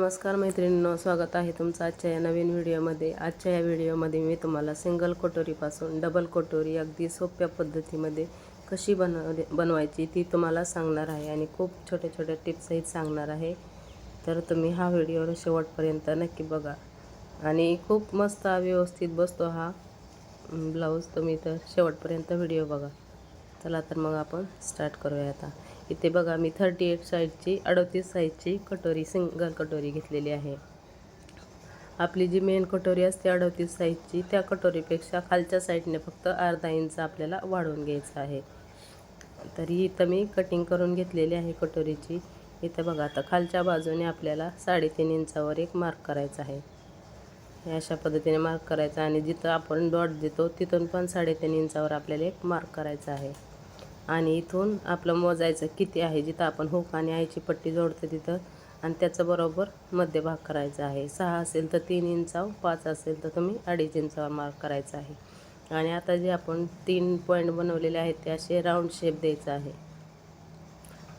नमस्कार मैत्रिणींनो स्वागत आहे तुमचं आजच्या या नवीन व्हिडिओमध्ये. आजच्या या व्हिडिओमध्ये मी तुम्हाला सिंगल कटोरीपासून डबल कटोरी अगदी सोप्या पद्धतीमध्ये कशी बनव बनवायची ती तुम्हाला सांगणार आहे आणि खूप छोट्या छोट्या टिप्सही सांगणार आहे. तर तुम्ही हा व्हिडिओ शेवटपर्यंत नक्की बघा. आणि खूप मस्त व्यवस्थित बसतो हा ब्लाऊज. तुम्ही तर शेवटपर्यंत व्हिडिओ बघा. चला तर मग आपण स्टार्ट करूया आता. इथे बघा मी थर्टी एट साईजची अडतीस साईजची कटोरी सिंगल कटोरी घेतलेली आहे. आपली जी मेन कटोरी असते अडतीस साईजची त्या कटोरीपेक्षा खालच्या साईडने फक्त अर्धा इंच आपल्याला वाढवून घ्यायचं आहे. तरी इथं मी कटिंग करून घेतलेली आहे कटोरीची. इथं बघा आता खालच्या बाजूने आपल्याला साडेतीन इंचावर एक मार्क करायचा आहे. हे अशा पद्धतीने मार्क करायचा आणि जिथं आपण डॉट देतो तिथून पण साडेतीन इंचावर आपल्याला एक मार्क करायचा आहे. आणि इथून आपलं मोजायचं किती आहे जिथं आपण हुक आणि आईची पट्टी जोडतो तिथं. आणि त्याचं बरोबर मध्यभाग करायचा आहे. सहा असेल तर तीन इंचाव पाच असेल तर तुम्ही अडीच इंचावर मार्क करायचा आहे. आणि आता जे आपण तीन पॉईंट बनवलेले आहेत ते असे राऊंड शेप द्यायचा आहे.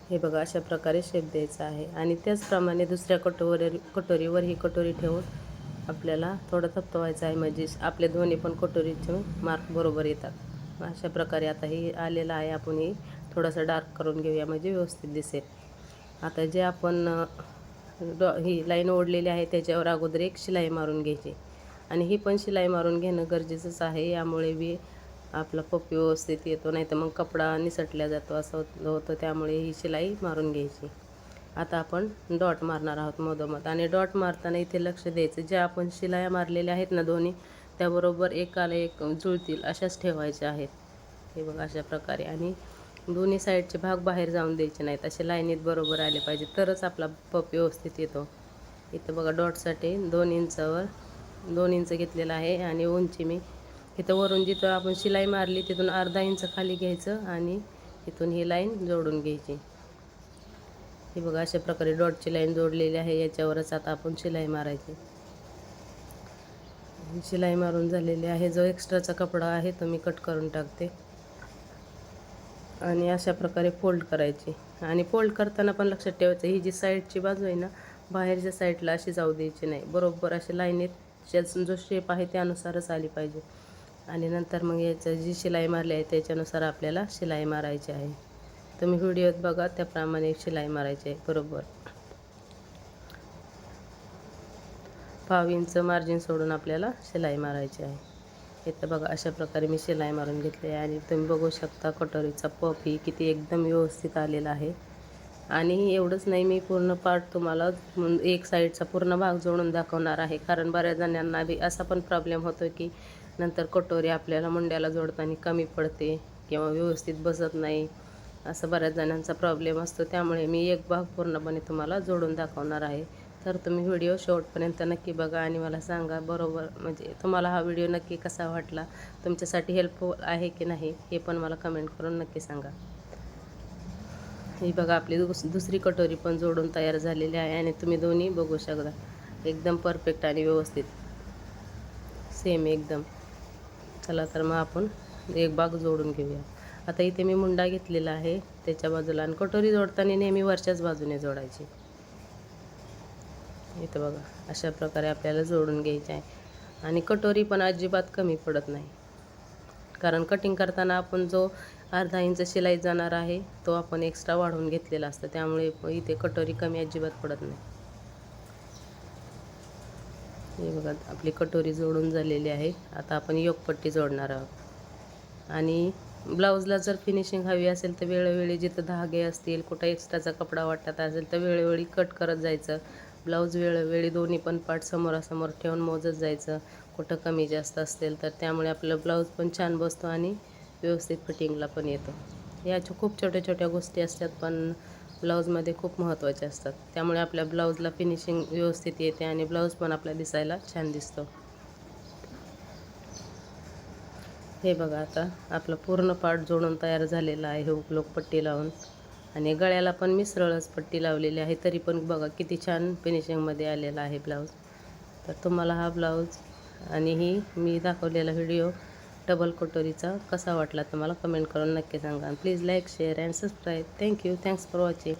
हे बघा अशा प्रकारे शेप द्यायचा आहे. आणि त्याचप्रमाणे दुसऱ्या कटोरी कटोरीवर ही कटोरी ठेवून आपल्याला थोडं थपथवायचं आहे. म्हणजे आपले दोन्ही पण कटोरीचे मार्क बरोबर येतात. अशा प्रकारे आता हे आलेलं आहे. आपण हे थोडंसं डार्क करून घेऊया म्हणजे व्यवस्थित दिसेल. आता जे आपण डॉ ही लाईन ओढलेली आहे त्याच्यावर अगोदर एक शिलाई मारून घ्यायची. आणि ही पण शिलाई मारून घेणं गरजेचंच आहे. यामुळे बी आपला पप्पी व्यवस्थित येतो नाही तर मग कपडा निसटल्या जातो असं होतं त्यामुळे ही शिलाई मारून घ्यायची. आता आपण डॉट मारणार आहोत मधोमध. आणि डॉट मारताना इथे लक्ष द्यायचं जे आपण शिलाया मारलेल्या आहेत ना दोन्ही त्याबरोबर एकाला एक जुळतील अशाच ठेवायच्या आहेत. हे बघा अशा प्रकारे. आणि दोन्ही साईडचे भाग बाहेर जाऊन द्यायचे नाहीत. असे लाईनीत बरोबर आले पाहिजे. तरच आपला पप व्यवस्थित येतो. इथं बघा डॉटसाठी दोन इंचावर दोन इंच घेतलेलं आहे आणि उंची मी. इथं वरून जिथं आपण शिलाई मारली तिथून अर्धा इंच खाली घ्यायचं आणि इथून ही लाईन जोडून घ्यायची. हे बघा अशा प्रकारे डॉटची लाईन जोडलेली आहे. याच्यावरच आता आपण शिलाई मारायची. शिलाई मारून झालेली आहे. जो एक्स्ट्राचा कपडा आहे तो मी कट करून टाकते. आणि अशा प्रकारे फोल्ड करायची. आणि फोल्ड करताना पण लक्षात ठेवायचं ही जी साईडची बाजू आहे ना बाहेरच्या साईडला अशी जाऊ द्यायची नाही. बरोबर अशी लाईनीत जो शेप आहे त्यानुसारच आली पाहिजे. आणि नंतर मग याचं जी शिलाई मारली आहे त्याच्यानुसार आपल्याला शिलाई मारायची आहे. तुम्ही व्हिडिओत बघा त्याप्रमाणे शिलाई मारायची आहे. बरोबर. पाव इंच मार्जिन सोडून आपल्याला शिलाई मारायची आहे. इथं बघा अशा प्रकारे मी शिलाई मारून घेतली आहे. आणि तुम्ही बघू शकता कटोरीचा पफ ही किती एकदम व्यवस्थित आलेला आहे. आणि एवढंच नाही मी पूर्ण पार्ट तुम्हाला एक साईडचा पूर्ण भाग जोडून दाखवणार आहे. कारण बऱ्याच जणांना बी असा पण प्रॉब्लेम होतो की नंतर कटोरी आपल्याला मुंड्याला जोडताना कमी पडते किंवा व्यवस्थित बसत नाही. असं बऱ्याच जणांचा प्रॉब्लेम असतो. त्यामुळे मी एक भाग पूर्णपणे तुम्हाला जोडून दाखवणार आहे. तर तुम्ही व्हिडिओ शेवटपर्यंत नक्की बघा आणि मला सांगा बरोबर म्हणजे तुम्हाला हा व्हिडिओ नक्की कसा वाटला तुमच्यासाठी हेल्पफुल आहे की नाही हे पण मला कमेंट करून नक्की सांगा. ही बघा आपली दुस दुसरी कटोरी पण जोडून तयार झालेली आहे आणि तुम्ही दोन्ही बघू शकता. एकदम परफेक्ट आणि व्यवस्थित. सेम एकदम. चला तर मग आपण एक बाग जोडून घेऊया. आता इथे मी मुंडा घेतलेला आहे त्याच्या बाजूला आणि कटोरी जोडताना नेहमी वरच्याच बाजूने जोडायची. इथं बघा अशा प्रकारे आपल्याला जोडून घ्यायचे आहे. आणि कटोरी पण अजिबात कमी पडत नाही. कारण कटिंग करताना आपण जो अर्धा इंच शिलाई जाणार आहे तो आपण एक्स्ट्रा वाढवून घेतलेला असतं. त्यामुळे इथे कटोरी कमी अजिबात पडत नाही. हे बघा आपली कटोरी जोडून झालेली आहे. आता आपण योगपट्टी जोडणार आहोत. आणि ब्लाऊजला जर फिनिशिंग हवी असेल तर वेळोवेळी जिथं धागे असतील कुठं एक्स्ट्राचा कपडा वाटत असेल तर वेळोवेळी कट करत जायचं. ब्लाऊज वेळोवेळी दोन्ही पण पार्ट समोरासमोर ठेवून मोजत जायचं. कुठं कमी जास्त असेल तर त्यामुळे आपलं ब्लाऊज पण छान बसतो आणि व्यवस्थित फिटिंगला पण येतो. याच्या खूप छोट्या छोट्या गोष्टी असतात पण ब्लाऊजमध्ये खूप महत्त्वाच्या असतात. त्यामुळे आपल्या ब्लाऊजला फिनिशिंग व्यवस्थित येते आणि ब्लाऊज पण आपल्या दिसायला छान दिसतो. हे बघा आता आपलं पूर्ण पार्ट जोडून तयार झालेला आहे हे लोक पट्टी लावून. आणि गळ्याला पण मी सरळच पट्टी लावलेली आहे. तरी पण बघा किती छान फिनिशिंगमध्ये आलेला आहे ब्लाऊज तर तुम्हाला हा ब्लाऊज आणि ही मी दाखवलेला व्हिडिओ डबल कटोरीचा कसा वाटला तुम्हाला कमेंट करून नक्की सांगा. Please like share and subscribe thank you thanks for watching